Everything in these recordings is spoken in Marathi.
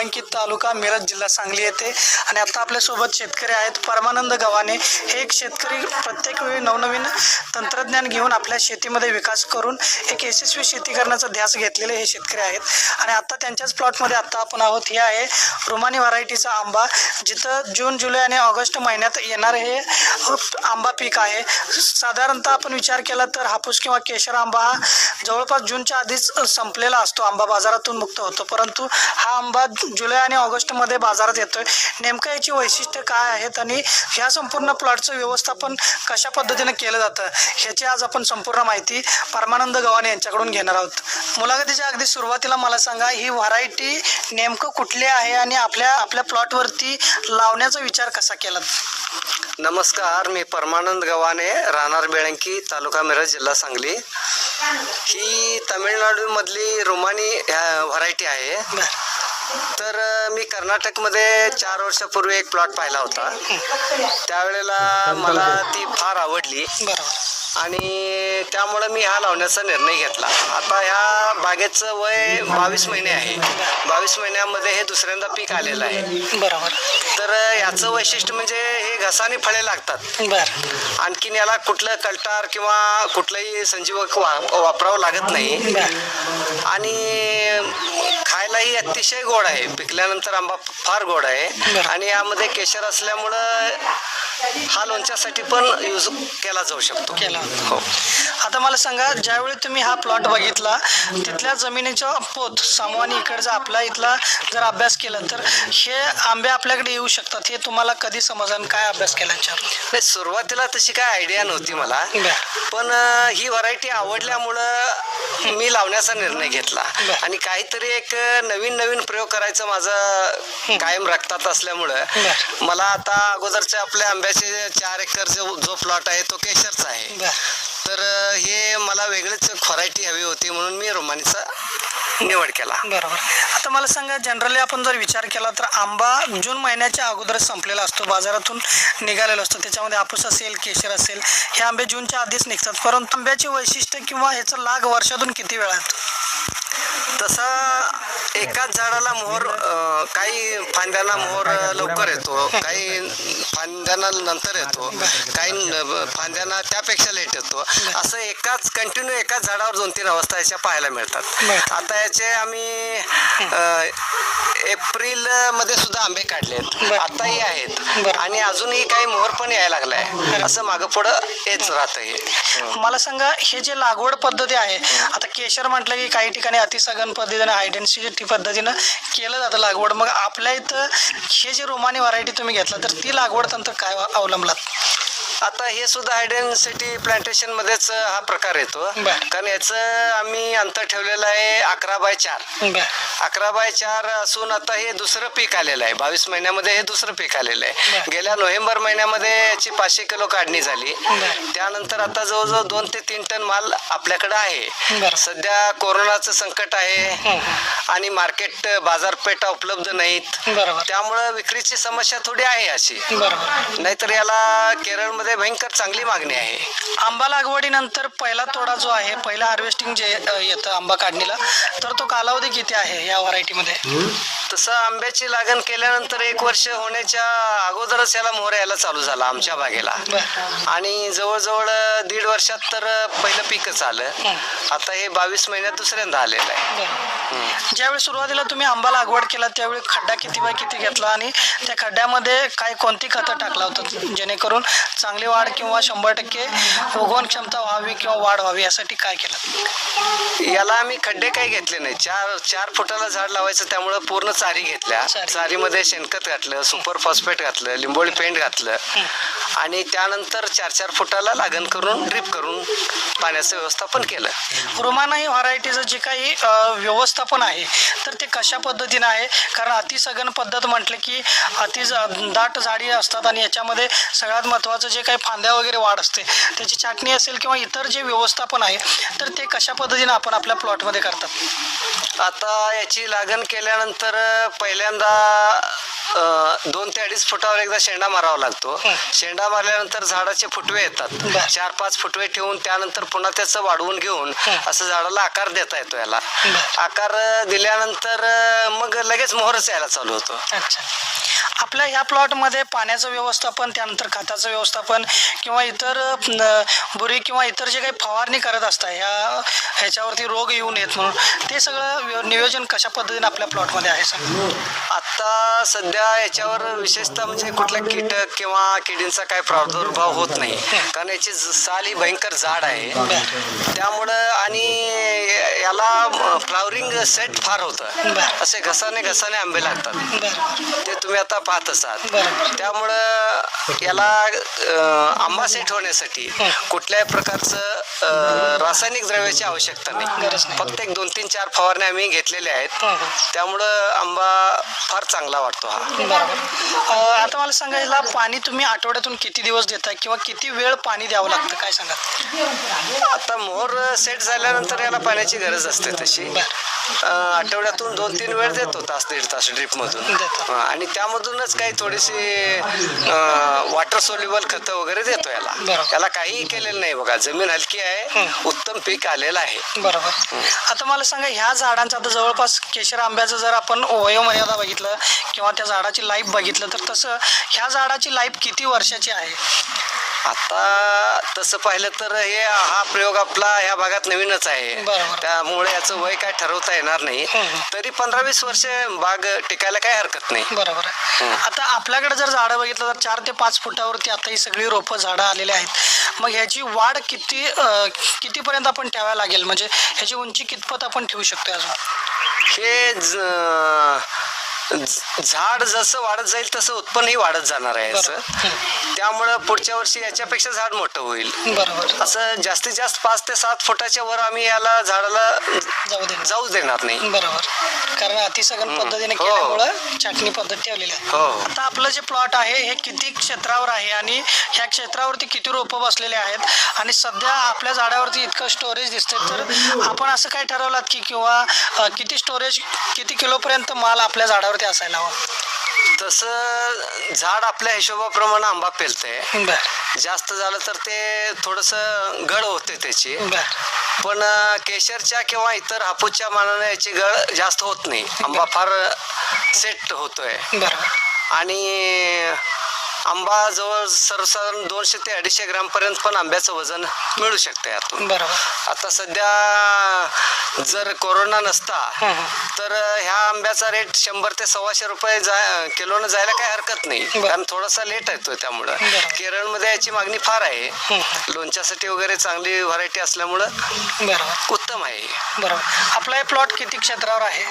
बेळंकी तालुका मिरज जिल्हा सांगली येथे. आणि आता आपल्यासोबत शेतकरी आहेत परमानंद गव्हाणे. हे एक शेतकरी प्रत्येक वेळी नवनवीन तंत्रज्ञान घेऊन आपल्या शेतीमध्ये विकास करून एक यशस्वी शेती करण्याचा ध्यास घेतलेले हे शेतकरी आहेत. आणि आता त्यांच्याच प्लॉटमध्ये आता आपण आहोत. हे आहे रुमानी व्हरायटीचा आंबा. जिथं जून जुलै आणि ऑगस्ट महिन्यात येणार हे आंबा पीक आहे. साधारणतः आपण विचार केला तर हापूस किंवा केशर आंबा हा जवळपास जूनच्या आधीच संपलेला असतो. आंबा बाजारातून मुक्त होतो. परंतु हा आंबा जुलै आणि ऑगस्टमध्ये बाजारात येतोय. नेमकं याची वैशिष्ट्य काय आहेत आणि ह्या संपूर्ण प्लॉटचं व्यवस्थापन कशा पद्धतीनं केलं जातं ह्याची आज आपण संपूर्ण माहिती परमानंद गव्हाणे यांच्याकडून घेणार आहोत. मुलाखतीच्या अगदी सुरुवातीला मला सांगा ही व्हरायटी नेमकं कुठली आहे आणि आपल्या आपल्या प्लॉटवरती लावण्याचा विचार कसा केला नमस्कार मी परमानंद गव्हाणे राहणार बेळंकी तालुका मिरज जिल्हा सांगली. ही तामिळनाडूमधली रोमानी व्हरायटी आहे. तर मी कर्नाटकमध्ये चार वर्षापूर्वी एक प्लॉट पाहिला होता. त्यावेळेला मला ती फार आवडली. बरोबर आणि त्यामुळं मी हा लावण्याचा निर्णय घेतला. आता ह्या बागेचं वय बावीस महिने आहे. बावीस महिन्यामध्ये हे दुसऱ्यांदा पीक आलेलं आहे. बरोबर. तर याचं वैशिष्ट्य म्हणजे हे घसाने फळे लागतात. बर. आणखीन याला कुठलं कल्टार किंवा कुठलंही संजीवक वा वापरावं लागत नाही. आणि खायलाही अतिशय गोड आहे. पिकल्यानंतर आंबा फार गोड आहे. आणि यामध्ये केशर असल्यामुळं हा लोणच्यासाठी पण यूज केला जाऊ शकतो. केला हो. आता मला सांगा ज्यावेळी तुम्ही हा प्लॉट बघितला तिथल्या जमिनीचा पोत सामवानी इकडचा आपला इथला जर अभ्यास केला तर हे आंबे आपल्याकडे येऊ शकतात हे तुम्हाला कधी समजलं आणि काय अभ्यास केला याच्यावर? नाही सुरुवातीला तशी काय आयडिया नव्हती मला. बरं. पण अं, ही व्हरायटी आवडल्यामुळं मी लावण्याचा निर्णय घेतला. बरं. आणि काहीतरी एक नवीन नवीन प्रयोग करायचं माझं कायम रक्तात असल्यामुळं. मला आता अगोदरच्या आपल्या आंब्याचे चार एकर जो जो प्लॉट आहे तो केशरचा आहे. तर हे मला वेगळीच व्हरायटी हवी होती म्हणून मी रोमानीचा निवड केला. बरोबर. आता मला सांगा जनरली आपण जर विचार केला तर आंबा जून महिन्याच्या अगोदरच संपलेला असतो बाजारातून निघालेला असतो त्याच्यामध्ये हापूस असेल केशर असेल हे आंबे जूनच्या आधीच निघतात. परंतु आंब्याचे वैशिष्ट्य किंवा ह्याचं लाग वर्षातून किती वेळा तसा एकाच झाडाला मोहर अं, काही फांद्यांना मोहर अं, लवकर येतो. काही फांद्यांना नंतर येतो. काही न- फांद्यांना त्यापेक्षा लेट येतो. असं एकाच कंटिन्यू एकाच झाडावर दोन तीन अवस्था याच्या पाहायला मिळतात. आता याचे आम्ही अं, एप्रिलमध्ये सुद्धा आंबे काढलेत. आताही आहेत. बरं. आणि अजूनही काही मोहर पण यायला लागलाय. असं मागं पुढं येत राहतं हे. मला सांगा हे जे लागवड पद्धती आहे आता केशर म्हटलं की काही ठिकाणी अतिसघन पद्धतीनं हायडेन्सिटी पद्धतीनं केलं जातं लागवड. मग आपल्या इथं हे जे रोमानी व्हरायटी तुम्ही घेतला तर ती लागवड तंत्र काय अवलंबलात आता हे सुद्धा आयडेन्सिटी प्लांटेशन मध्येच हा प्रकार येतो. बर. कारण याचं आम्ही अंतर ठेवलेलं आहे अकरा बाय चार. बर. अकरा बाय चार असून आता हे दुसरं पीक आलेलं आहे. बावीस महिन्यामध्ये हे दुसरं पीक आलेलं आहे. बर. गेल्या नोव्हेंबर महिन्यामध्ये याची पाचशे किलो काढणी झाली. बर. त्यानंतर आता जवळजवळ दोन ते तीन टन माल आपल्याकडे आहे. बर. सध्या कोरोनाचं संकट आहे हं, आणि मार्केट बाजारपेठा उपलब्ध नाहीत. बरोबर. त्यामुळं विक्रीची समस्या थोडी आहे अशी. बरोबर. नाहीतर याला केरळमध्ये भयंकर चांगली मागणी आहे. आंबा लागवडीनंतर पहिला तोडा जो आहे पहिला हार्वेस्टिंग जे अ, येतं आंबा काढणीला तर तो कालावधी किती आहे या व्हरायटीमध्ये तसं आंब्याची लागण केल्यानंतर एक वर्ष होण्याच्या अगोदरच याला मोहर यायला चालू झाला आमच्या बागेला. आणि जवळजवळ दीड वर्षात तर पहिलं पीकच आलं. आता हे बावीस महिन्यात दुसऱ्यांदा आलेलं आहे. ज्यावेळी सुरुवातीला तुम्ही आंबा लागवड केला त्यावेळी खड्डा किती बाय किती घेतला आणि त्या खड्ड्यामध्ये काय कोणती खतं टाकला होतं जेणेकरून चांगली वाढ किंवा शंभर टक्के उगवण क्षमता व्हावी किंवा वाढ व्हावी यासाठी काय केलं? याला आम्ही खड्डे काही घेतले नाही. चार चार फुटाला झाड लावायचं त्यामुळं पूर्ण चारी घेतल्या. चारी. चारीमध्ये शेणखत घातलं सुपर फॉस्फेट घातलं लिंबोळी पेंट घातलं. आणि त्यानंतर चार चार फुटाला लागण करून ड्रिप करून पाण्याचं व्यवस्थापन केलं. रोमाना ही व्हरायटीचं जे काही व्यवस्थापन आहे तर ते कशा पद्धतीनं आहे? कारण अतिसघन पद्धत म्हटलं की अति दाट झाडी असतात आणि याच्यामध्ये सगळ्यात महत्त्वाचं जे काही फांद्या वगैरे वाढ असते त्याची छाटणी असेल किंवा इतर जे व्यवस्थापन आहे तर ते कशा पद्धतीनं आपण आपल्या प्लॉटमध्ये करतात? आता याची लागण केल्यानंतर पहिल्यांदा दोन ते अडीच फुटावर एकदा शेंडा मारावा लागतो. शेंडा मारल्यानंतर झाडाचे फुटवे येतात. चार पाच फुटवे ठेवून त्यानंतर पुन्हा त्याचं वाढवून घेऊन. असं झाडाला आकार देता येतो याला. आकार दिल्यानंतर मग लगेच मोहरच यायला चालू होतो आपल्या ह्या प्लॉटमध्ये पाण्याचं व्यवस्थापन त्यानंतर खताचं व्यवस्थापन किंवा इतर बुरी किंवा इतर जे काही फवारणी करत असतात ह्या ह्याच्यावरती रोग येऊ नयेत म्हणून ते सगळं नियोजन कशा पद्धतीने आपल्या प्लॉटमध्ये आहे आता सध्या याच्यावर विशेषतः म्हणजे कुठल्या कीटक किंवा किडींचा काही प्रादुर्भाव होत नाही कारण याची साल ही भयंकर जाड आहे त्यामुळं आणि याला फ्लावरिंग सेट फार होतं. असे घसाने घसाने आंबे लागतात ते तुम्ही आता पाहत असाल त्यामुळं याला आंबा सेट होण्यासाठी. कुठल्याही प्रकारचं रासायनिक द्रव्याची आवश्यकता नाही. फक्त एक दोन तीन चार फवारण्या आम्ही घेतलेल्या आहेत हं, हं. त्यामुळं आंबा फार चांगला वाटतो हा. अं, आता मला सांगा ह्याला पाणी तुम्ही आठवड्यातून किती दिवस देता किंवा किती वेळ पाणी द्यावं लागतं? काय सांगा आता मोहर सेट झाल्यानंतर याला पाण्याची गरज असते तशी. आठवड्यातून दोन तीन वेळ देतो तास दीड तास ड्रिप मधून. आणि त्यामधूनच काही थोडीशी वॉटर सोल्युबल खतं वगैरे देतो याला. याला काहीही केलेलं नाही बघा. जमीन हलकी आहे. उत्तम पीक आलेलं आहे. बरोबर. आता मला सांगा ह्या झाडांचं आता जवळपास केशर आंब्याचं जर आपण वयोमर्यादा बघितलं किंवा त्या झाडाची लाईफ बघितलं तर तसं ह्या झाडाची लाईफ किती वर्षाची आहे? आता तसं पाहिलं तर हे हा प्रयोग आपला ह्या भागात नवीनच आहे. बरोबर. त्यामुळे याचं वय काय ठरवता येणार नाही. तरी पंधरा वीस वर्ष बाग टिकायला काही हरकत नाही. बरोबर आहे. आता आपल्याकडे जर झाडं बघितलं तर चार ते पाच फुटावरती आता ही सगळी रोपं झाडं आलेली आहेत. मग ह्याची वाढ किती अं, कितीपर्यंत आपण ठेवायला लागेल? म्हणजे ह्याची उंची कितपत आपण ठेवू शकतो अजून? हे ज- झाड जसं वाढत जाईल तसं उत्पन्नही वाढत जाणार आहे याचं त्यामुळं पुढच्या वर्षी याच्यापेक्षा झाड मोठं होईल. बरोबर. असं जास्तीत जास्त पाच ते सात फुटाच्या वर आम्ही याला झाडाला जाऊ दे जाऊ देणार नाही. बरोबर. कारण अतिसघन हं. पद्धतीने हो. केल्यामुळं छाटणी पद्धत ठेवलेली आहे. हो. आता आपलं जे प्लॉट आहे हे किती क्षेत्रावर आहे आणि ह्या क्षेत्रावरती किती रोपं बसलेले आहेत? आणि सध्या आपल्या झाडावरती इतकं स्टोरेज दिसतंय तर आपण असं काय ठरवलं की किंवा अं, किती स्टोरेज किती किलोपर्यंत माल आपल्या झाडावरती असायला हवा. तसं झाड आपल्या हिशोबाप्रमाणे आंबा पेलतंय. बर. जास्त झालं तर ते थोडंसं गळ होते त्याची. बर. पण अं, केशरच्या किंवा इतर हापूसच्या मानाने याची गळ जास्त होत नाही. आंबा फार सेट होतोय. बरोबर. आणि आंबा जवळ सर्वसाधारण दोनशे ते अडीचशे ग्राम पर्यंत पण आंब्याचं वजन मिळू शकतं यातून. बरोबर. आता सध्या जर कोरोना नसता. तर ह्या आंब्याचा रेट शंभर ते सव्वाशे रुपये जा किलोनं जायला काही हरकत नाही. कारण थोडासा लेट येतोय त्यामुळं. केरळमध्ये याची मागणी फार आहे. लोणच्यासाठी वगैरे चांगली व्हरायटी असल्यामुळं बरोबर. उत्तम आहे. बरोबर. आपला हे प्लॉट किती क्षेत्रावर आहे?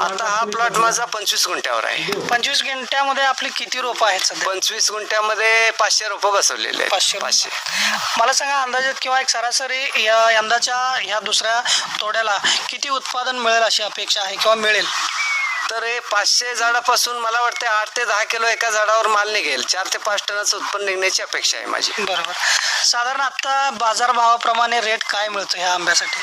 आता हा प्लॉट माझा पंचवीस गुंठ्यावर आहे. पंचवीस घंट्यामध्ये आपली किती रोपं आहेत सध्या? गुंठ्यामध्ये पाचशे रोपं बसवलेले आहेत. पाचशे पाचशे. मला सांगा अंदाजात किंवा एक सरासरी या यंदाच्या ह्या दुसऱ्या तोड्याला किती उत्पादन मिळेल अशी अपेक्षा आहे किंवा मिळेल? तर हे पाचशे झाडापासून मला वाटते आठ ते दहा किलो एका झाडावर माल निघेल. चार ते पाच टनाचं उत्पन्न निघण्याची अपेक्षा आहे माझी. बरोबर. साधारण आता बाजारभावाप्रमाणे रेट काय मिळतो ह्या आंब्यासाठी?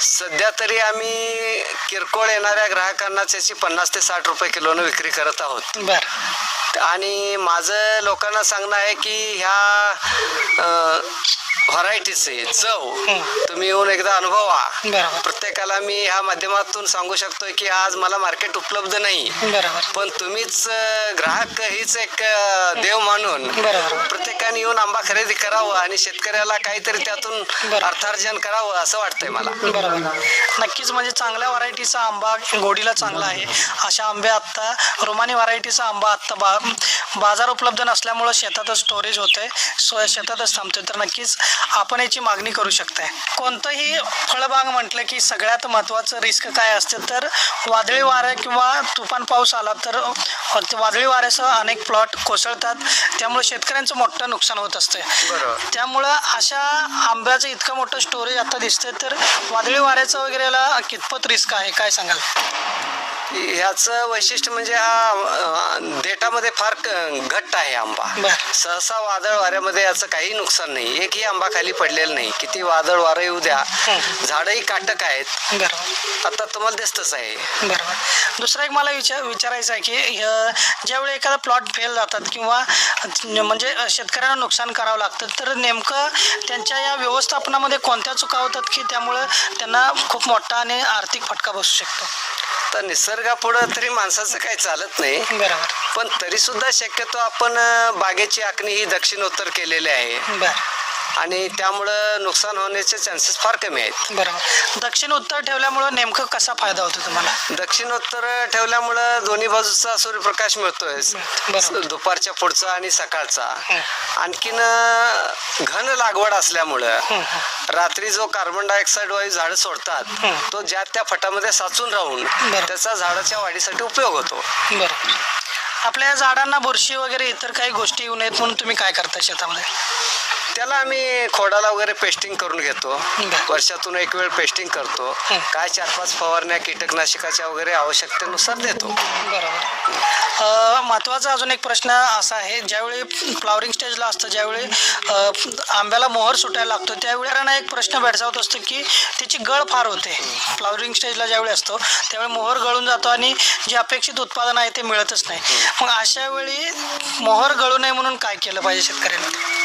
सध्या तरी आम्ही किरकोळ येणाऱ्या ग्राहकांना त्याची पन्नास ते साठ रुपये किलोनं विक्री करत आहोत. बर. आणि माझं लोकांना सांगणं आहे की ह्या व्हरायटीचे चव. हं. तुम्ही येऊन एकदा अनुभवा प्रत्येकाला मी ह्या माध्यमातून सांगू शकतोय की आज मला मार्केट उपलब्ध नाही. पण तुम्हीच ग्राहक हीच एक देव मानून प्रत्येकाने येऊन आंबा खरेदी करावं आणि शेतकऱ्याला काहीतरी त्यातून. अर्थार्जन करावं असं वाटतंय मला. बरोबर. नक्कीच म्हणजे चांगल्या व्हरायटीचा आंबा गोडीला चांगला आहे. अशा आंबे आत्ता रोमानी व्हरायटीचा आंबा आत्ता बा बाजार उपलब्ध नसल्यामुळं शेतातच स्टोरेज होतंय. सो शेतातच थांबतोय. तर नक्कीच आपण याची मागणी करू शकताय. कोणतंही फळबाग म्हटलं की सगळ्यात महत्त्वाचं रिस्क काय असते तर वादळी वारे किंवा तुफान पाऊस आला तर वादळी वाऱ्यासह अनेक प्लॉट कोसळतात. त्यामुळे शेतकऱ्यांचं मोठं नुकसान होत असतं. बरोबर त्यामुळं अशा आंब्याचं इतकं मोठं स्टोरेज आता दिसतंय तर वादळी वाऱ्याचं वगैरेला कितपत रिस्क आहे? काय सांगाल? ह्याचं वैशिष्ट्य म्हणजे हा देठामध्ये फार घट्ट आहे आंबा. सहसा वादळ वाऱ्यामध्ये याचं काही नुकसान नाही. एकही आंबा खाली पडलेला नाही. किती वादळ वारं येऊ द्या. झाडही काटक आहेत. बरोबर. आता तुम्हाला दिसतच आहे. बरोबर. दुसरं एक मला विचार विचारायचं आहे की ज्यावेळी एखादा प्लॉट फेल जातात किंवा म्हणजे शेतकऱ्यांना नुकसान करावं लागतं तर नेमकं त्यांच्या या व्यवस्थापनामध्ये कोणत्या चुका होतात की त्यामुळं त्यांना खूप मोठा आणि आर्थिक फटका बसू शकतो? तर निसर्गापुढं तरी माणसाचं काही चालत नाही. बरोबर. पण तरी सुद्धा शक्यतो आपण अं, बागेची आखणी ही दक्षिणोत्तर केलेली आहे. बरं. आणि त्यामुळं नुकसान होण्याचे चान्सेस फार कमी आहेत बरोबर दक्षिण उत्तर ठेवल्यामुळं नेमकं कसा फायदा होतो तुम्हाला दक्षिणोत्तर ठेवल्यामुळं दोन्ही बाजूचा सूर्यप्रकाश मिळतोय बरोबर. दुपारच्या पुढचा आणि सकाळचा. आणखीन अं, घन लागवड असल्यामुळं. रात्री जो कार्बन डायऑक्साईड वायू झाडं सोडतात. तो ज्या त्या फटामध्ये साचून राहून बरं. त्याचा झाडाच्या वाढीसाठी उपयोग होतो बरोबर आपल्या झाडांना बुरशी वगैरे इतर काही गोष्टी येऊ नयेत म्हणून तुम्ही काय करता शेतामध्ये त्याला आम्ही खोडाला वगैरे पेस्टिंग करून घेतो. वर्षातून एक वेळ पेस्टिंग करतो. काय चार पाच फवारण्या कीटकनाशकाच्या वगैरे आवश्यकतेनुसार देतो. बरोबर. अ, महत्त्वाचा अजून एक प्रश्न असा आहे ज्यावेळी फ्लावरिंग स्टेजला असतं ज्यावेळी आंब्याला मोहर सुटायला लागतो त्यावेळी एक प्रश्न भेडसावत असतो की त्याची गळ फार होते. फ्लावरिंग स्टेजला ज्यावेळी असतो त्यावेळी मोहर गळून जातो आणि जे अपेक्षित उत्पादन आहे ते मिळतच नाही. मग अशा वेळी मोहर गळू नये म्हणून काय केलं पाहिजे शेतकऱ्यांनी?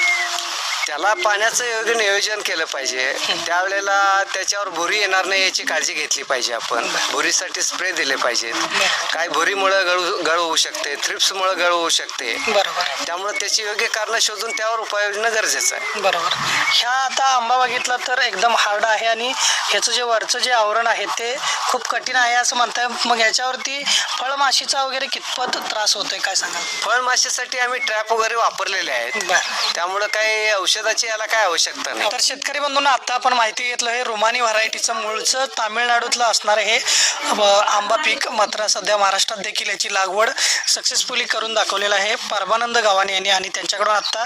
त्याला पाण्याचं योग्य नियोजन केलं पाहिजे. त्यावेळेला त्याच्यावर भुरी येणार नाही याची काळजी घेतली पाहिजे आपण. भुरीसाठी स्प्रे दिले पाहिजेत. काय भुरीमुळं गळू गळ होऊ शकते थ्रिप्समुळं गळ होऊ शकते. बरोबर. त्यामुळे त्याची योग्य कारणं शोधून त्यावर उपाययोजना गरजेचं आहे. बरोबर. ह्या आता आंबा बघितला तर एकदम हार्ड आहे आणि ह्याचं जे वरचं जे आवरण आहे ते खूप कठीण आहे असं म्हणताय. मग याच्यावरती फळमाशीचा वगैरे कितपत त्रास होतोय काय सांगाल? फळमाशीसाठी आम्ही ट्रॅप वगैरे वापरलेले आहेत. त्यामुळं काही कर्जाची याला काय आवश्यकता नाही. तर शेतकरी बंधूंना आता आपण माहिती घेतलं हे रुमानी व्हरायटीचं मूळचं तामिळनाडूतलं असणारं हे आंबा पीक मात्र सध्या महाराष्ट्रात देखील याची लागवड सक्सेसफुली करून दाखवलेलं आहे. परमानंद गावाने यांनी आणि त्यांच्याकडून आता